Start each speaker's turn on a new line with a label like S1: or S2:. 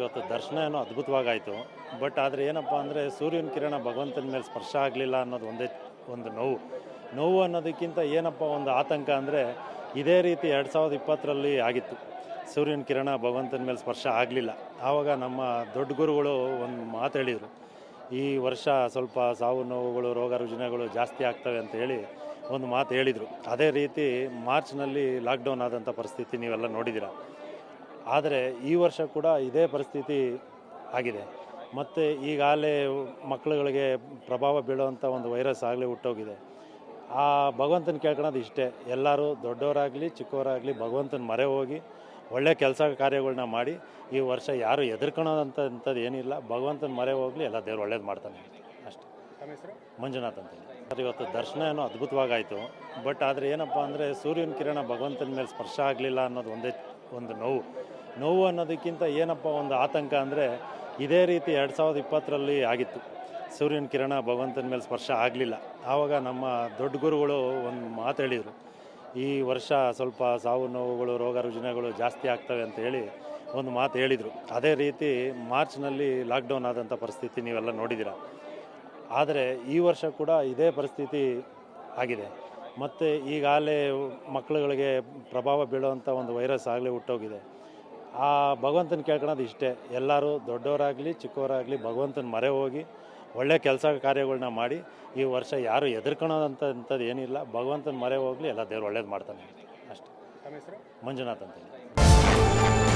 S1: ಇವತ್ತು ದರ್ಶನ ಏನೋ ಅದ್ಭುತವಾಗಾಯಿತು. ಬಟ್ ಆದರೆ ಏನಪ್ಪ ಅಂದರೆ ಸೂರ್ಯನ ಕಿರಣ ಭಗವಂತನ ಮೇಲೆ ಸ್ಪರ್ಶ ಆಗಲಿಲ್ಲ ಅನ್ನೋದು ಒಂದೇ ಒಂದು ನೋವು. ನೋವು ಅನ್ನೋದಕ್ಕಿಂತ ಏನಪ್ಪ ಒಂದು ಆತಂಕ ಅಂದರೆ ಇದೇ ರೀತಿ ಎರಡು ಸಾವಿರದ ಇಪ್ಪತ್ತರಲ್ಲಿ ಆಗಿತ್ತು. ಸೂರ್ಯನ ಕಿರಣ ಭಗವಂತನ ಮೇಲೆ ಸ್ಪರ್ಶ ಆಗಲಿಲ್ಲ. ಆವಾಗ ನಮ್ಮ ದೊಡ್ಡ ಗುರುಗಳು ಒಂದು ಮಾತು ಹೇಳಿದರು. ಈ ವರ್ಷ ಸ್ವಲ್ಪ ಸಾವು ನೋವುಗಳು, ರೋಗ ರುಜಿನಗಳು ಜಾಸ್ತಿ ಆಗ್ತವೆ ಅಂತ ಹೇಳಿ ಒಂದು ಮಾತು ಹೇಳಿದರು. ಅದೇ ರೀತಿ ಮಾರ್ಚ್ನಲ್ಲಿ ಲಾಕ್ಡೌನ್ ಆದಂಥ ಪರಿಸ್ಥಿತಿ ನೀವೆಲ್ಲ ನೋಡಿದ್ದೀರ? ಆದರೆ ಈ ವರ್ಷ ಕೂಡ ಇದೇ ಪರಿಸ್ಥಿತಿ ಆಗಿದೆ. ಮತ್ತು ಈಗಾಗಲೇ ಮಕ್ಕಳುಗಳಿಗೆ ಪ್ರಭಾವ ಬೀಳುವಂಥ ಒಂದು ವೈರಸ್ ಆಗಲಿ ಹುಟ್ಟೋಗಿದೆ. ಆ ಭಗವಂತನ ಕೇಳ್ಕೊಳೋದು ಇಷ್ಟೇ. ಎಲ್ಲರೂ ದೊಡ್ಡವರಾಗಲಿ ಚಿಕ್ಕವರಾಗಲಿ ಭಗವಂತನ ಮರೆ ಹೋಗಿ ಒಳ್ಳೆ ಕೆಲಸ ಕಾರ್ಯಗಳನ್ನ ಮಾಡಿ ಈ ವರ್ಷ ಯಾರು ಎದುರ್ಕೊಳೋದಂಥ ಅಂಥದ್ದು ಏನಿಲ್ಲ. ಭಗವಂತನ ಮರೆ ಹೋಗಲಿ ಎಲ್ಲ ದೇವ್ರು ಒಳ್ಳೇದು ಮಾಡ್ತಾನೆ. ಅಷ್ಟೆ. ಮಂಜುನಾಥ್ ಅಂತ ಹೇಳಿ. ಸರ್ ಇವತ್ತು ದರ್ಶನ ಏನೋ ಅದ್ಭುತವಾಗಾಯಿತು. ಬಟ್ ಆದರೆ ಏನಪ್ಪ ಅಂದರೆ ಸೂರ್ಯನ ಕಿರಣ ಭಗವಂತನ ಮೇಲೆ ಸ್ಪರ್ಶ ಆಗಲಿಲ್ಲ ಅನ್ನೋದು ಒಂದೇ ಒಂದು ನೋವು. ನೋವು ಅನ್ನೋದಕ್ಕಿಂತ ಏನಪ್ಪ ಒಂದು ಆತಂಕ ಅಂದರೆ ಇದೇ ರೀತಿ ಎರಡು ಸಾವಿರದ ಇಪ್ಪತ್ತರಲ್ಲಿ ಆಗಿತ್ತು. ಸೂರ್ಯನ ಕಿರಣ ಭಗವಂತನ ಮೇಲೆ ಸ್ಪರ್ಶ ಆಗಲಿಲ್ಲ. ಆವಾಗ ನಮ್ಮ ದೊಡ್ಡ ಗುರುಗಳು ಒಂದು ಮಾತು ಹೇಳಿದರು. ಈ ವರ್ಷ ಸ್ವಲ್ಪ ಸಾವು ನೋವುಗಳು, ರೋಗ ರುಜಿನಗಳು ಜಾಸ್ತಿ ಆಗ್ತವೆ ಅಂತ ಹೇಳಿ ಒಂದು ಮಾತು ಹೇಳಿದರು. ಅದೇ ರೀತಿ ಮಾರ್ಚ್ನಲ್ಲಿ ಲಾಕ್ಡೌನ್ ಆದಂಥ ಪರಿಸ್ಥಿತಿ ನೀವೆಲ್ಲ ನೋಡಿದ್ದೀರ. ಆದರೆ ಈ ವರ್ಷ ಕೂಡ ಇದೇ ಪರಿಸ್ಥಿತಿ ಆಗಿದೆ. ಮತ್ತು ಈಗಾಗಲೇ ಮಕ್ಕಳುಗಳಿಗೆ ಪ್ರಭಾವ ಬೀಳುವಂಥ ಒಂದು ವೈರಸ್ ಆಗಲೇ ಹುಟ್ಟೋಗಿದೆ. ಆ ಭಗವಂತನ ಕೇಳ್ಕೊಳೋದು ಇಷ್ಟೇ. ಎಲ್ಲರೂ ದೊಡ್ಡವರಾಗಲಿ ಚಿಕ್ಕವರಾಗಲಿ ಭಗವಂತನ ಮರೆ ಹೋಗಿ ಒಳ್ಳೆ ಕೆಲಸ ಕಾರ್ಯಗಳನ್ನ ಮಾಡಿ ಈ ವರ್ಷ ಯಾರು ಎದುರ್ಕೊಳೋದಂತ ಅಂಥದ್ದು ಏನಿಲ್ಲ. ಭಗವಂತನ ಮರೆ ಹೋಗಲಿ ಎಲ್ಲ ದೇವರು ಒಳ್ಳೇದು ಮಾಡ್ತಾನೆ. ಅಷ್ಟೇ. ಮಂಜುನಾಥ್ ಅಂತ ಹೇಳಿ.